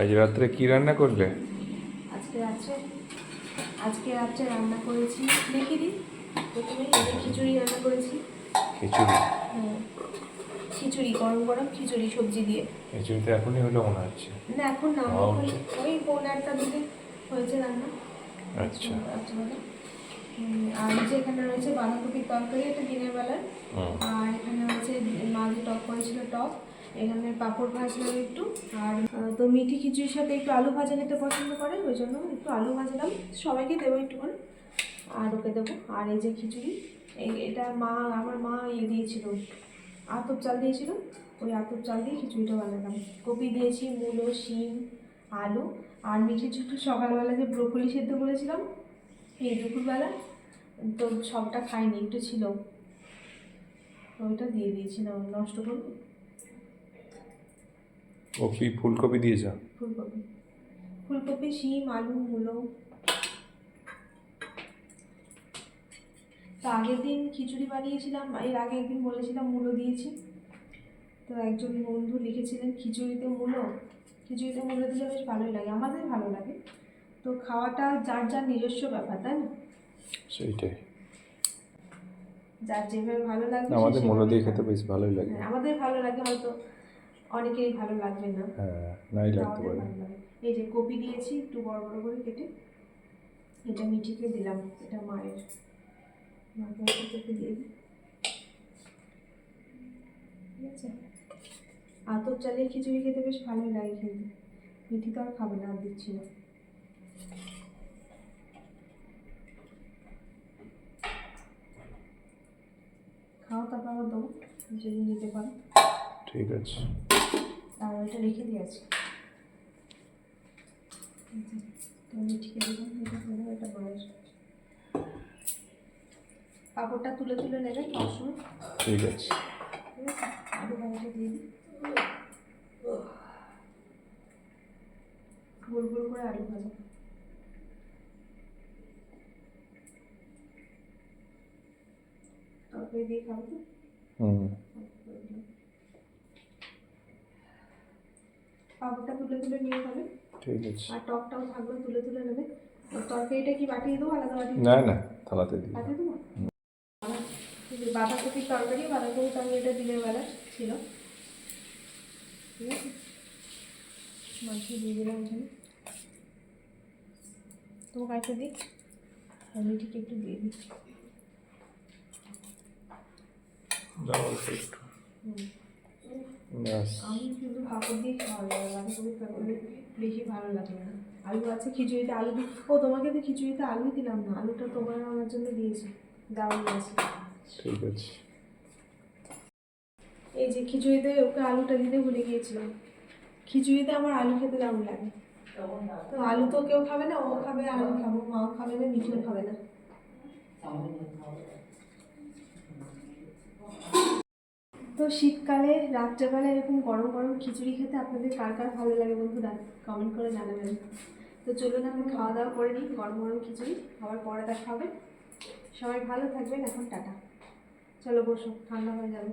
আজ রাত্রে কি রান্না করলে? আজকে রাত্রে আজকে রাত্রে রান্না করেছি দেখি দি প্রথমে খিচুড়ি রান্না করেছি। খিচুড়ি? হ্যাঁ খিচুড়ি গরম গরম খিচুড়ি সবজি দিয়ে। খিচুড়ি তো এখনই হলো মনে হচ্ছে। না এখন না ওই পৌনে আটটা দিকে হয়েছে রান্না। আচ্ছা। রাত্রিবেলা আর যে এখানে রয়েছে বাঁধাকপির তরকারি এটা দিনের বেলার আর এখানে হচ্ছে মা যে টক করেছিল টক। এখানে পাঁপড় ভাজলাম একটু, আর তো মিঠি খিচুড়ির সাথে একটু আলু ভাজা খেতে পছন্দ করে, ওই জন্য একটু আলু ভাজলাম। সবাইকে দেবো একটু করে আর ওকে দেবো। আর এই যে খিচুড়ি এটা মা, আমার মা ইয়ে দিয়েছিল, আতপ চাল দিয়েছিল, ওই আতপ চাল দিয়ে খিচুড়িটা বানালাম। কপি দিয়েছি, মূলো, শিম, আলু, আর মিঠি ছোটো সকালবেলা যে ব্রোকলি সেদ্ধ করেছিলাম, এই দুপুরবেলা, তো সবটা খাইনি, একটু ছিল। ওইটা দিয়ে দিয়েছিলাম, নষ্ট করব। কপি ফুলকপি দিয়েছ? ফুলকপি। ফুলকপি শিম আলু মূলো। তো আগের দিন খিচুড়ি বানিয়েছিলাম এর আগে একদিন বলেছিলাম মূলো দিয়েছি। তো একজন বন্ধু লিখেছিলেন খিচুড়িতে মূলো। খিচুড়িতে মূলো দিলে বেশ ভালোই লাগে আমাদের ভালো লাগে। তো খাওয়াটা যার যার নিজস্ব ব্যাপার তাই না? সেইটাই। যার যেভাবে ভালো লাগবে সে আমাদের মূল্য দিয়ে খেতে বেশ ভালোই লাগে। হ্যাঁ, আমাদের ভালো লাগে হয়তো। অনেকেরই ভালো লাগবে না। হ্যাঁ নাই লাগতে পারে। এই যে কপি দিয়েছি একটু বড় বড় করে কেটে এটা মিঠিকে দিলাম এটা মায়ের। মাকে একটা কপি দিয়ে দিই। ঠিক আছে? আতপ চালের খিচুড়ি খেতে বেশ ভালোই লাগে খেতে মিঠি তো আর খাবে না আর দিচ্ছি না। খাও তারপর আবার দেবো যদি নিতে পারো। ঠিক আছে। আর ওইটা রেখে দিয়েছি। মিঠিকে দিলাম এটা হলো এটা মায়ের পাঁপড়টা তুলে তুলে নেবে সবসময় ঠিক আছে। ঠিক আছে আলু ভাজাটা দিয়ে দিই। গোল গোল করে আলু ভাজা। তরকারি দিয়ে খাব তো? হুম পাঁপড়টা তুলে নিয়ে যাবে ঠিক আছে। আর টকটাও থাকবে তুলে তুলে নেবে। তরকারিটা কি বাটিয়ে দেবো? আলাদা বাটি না না থালাতে দিই বাটিয়ে দেবো? বাঁধাকপির তরকারি বাঁধাকপির তরকারিটা দিনের বেলা ছিল। ঠিক আছে? মাংস দিয়ে দিলাম এখানে। তোমাকে একটা দিই? আর মিঠিকে একটু দিয়ে। ব্যাস। আমি পাঁপড় দিয়ে খাওয়া যায় বাঁধাকপির তরকারি বেশি ভালো লাগে না। আলু আছে খিচুড়িতে আলু দিই ও তোমাকে তো খিচুড়িতে আলু দিলাম না আলুটা তোমার আমার জন্য দিয়েছি দারুণ আছে ঠিক আছে। এই যে খিচুড়িতে ওকে আলুটা দিতে ভুলে গিয়েছিলাম। খিচুড়িতে আমার আলু খেতে দারুণ লাগে। তো আলু তো কেউ খাবে না ও খাবে আমি খাব মাও খাবে না মিঠুও খাবে না। তো শীতকালে রাত্রেবেলা এরকম গরম গরম খিচুড়ি খেতে আপনাদের কার কার ভালো লাগে বন্ধুরা? কমেন্ট করে জানাবেন। তো চলুন আমি খাওয়া দাওয়া করে নিই, গরম গরম খিচুড়ি। আবার পরে দেখা হবে। সবাই ভালো থাকবেন, এখন টাটা। চলো বসো, ঠান্ডা হয়ে যাবে।